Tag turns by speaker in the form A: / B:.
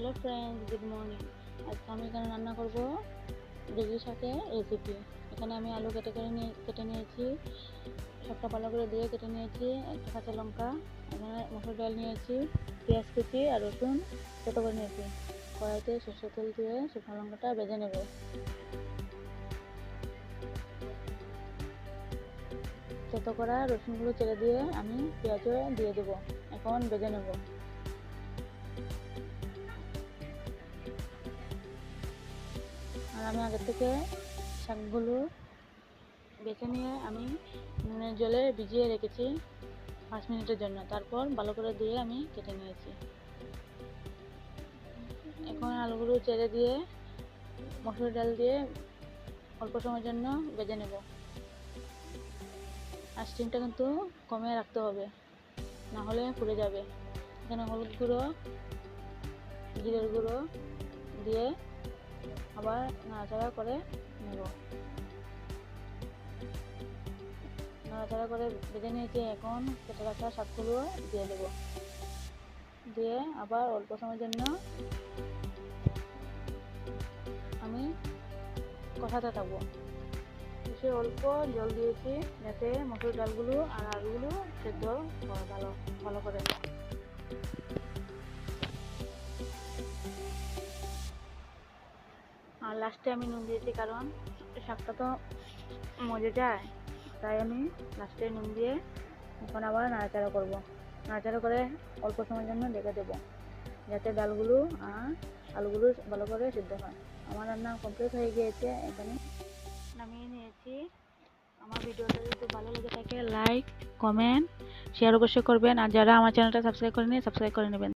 A: Hello friends good morning আজকে আমি এখানে রান্না করব বেগুন শাকের রেসিপি এখানে আমি আলু কেটে করে নিয়ে কেটে নিয়েছি, সবটা ভালো করে দিয়ে কেটে নিয়েছি, একটা কাঁচা লঙ্কা, এখানে মসুর ডাল নিয়েছি, পেঁয়াজ কুচি আর রসুন ছোট করে নিয়েছি। কড়াইতে সরষের তেল দিয়ে শুকনো লঙ্কাটা ভেজে নেব। ছোট করা রসুনগুলো ছেড়ে দিয়ে আমি পেঁয়াজও দিয়ে দেবো। এখন ভেজে নেব। আমি আগে থেকে শাকগুলো বেছে নিয়ে আমি নুনের জলে ভিজিয়ে রেখেছি পাঁচ মিনিটের জন্য। তারপর ভালো করে দিয়ে আমি কেটে নিয়েছি। এখন আলুগুলো চেড়ে দিয়ে মসুর ডাল দিয়ে অল্প সময়ের জন্য ভেজে নেব। আর স্টিমটা কিন্তু কমে রাখতে হবে, না হলে পুড়ে যাবে। এখানে হলুদ গুঁড়ো, জিরের গুঁড়ো দিয়ে আবার নাড়াচাড়া করে নেব। নাড়াচাড়া করে ভেজে নিয়েছি এখন কেটে রাখা শাকগুলো দিয়ে দেব। দিয়ে আবার অল্প সময়ের জন্য আমি কষাতে থাকব। সে অল্প জল দিয়েছি যাতে মসুর ডালগুলো আর আলুগুলো সেদ্ধ ভালো ভালো করে। আর লাস্টে আমি নুন দিয়েছি কারণ শাকটা তো মজে যায়। তাই আমি লাস্টে নুন দিয়ে এখন আবার নাড়াচাড়া করব। নাড়াচাড়া করে অল্প সময়ের জন্য ঢেকে দেবো। যাতে ডালগুলো আর আলুগুলো ভালো করে সিদ্ধ হয়। আমার রান্না কমপ্লিট হয়ে গিয়েছে এখানে। নামিয়ে নিয়েছি। আমার ভিডিওটা যদি ভালো লেগে থাকে লাইক কমেন্ট শেয়ার অবশ্যই করবেন। আর যারা আমার চ্যানেলটা সাবস্ক্রাইব করেনি সাবস্ক্রাইব করে নেবেন।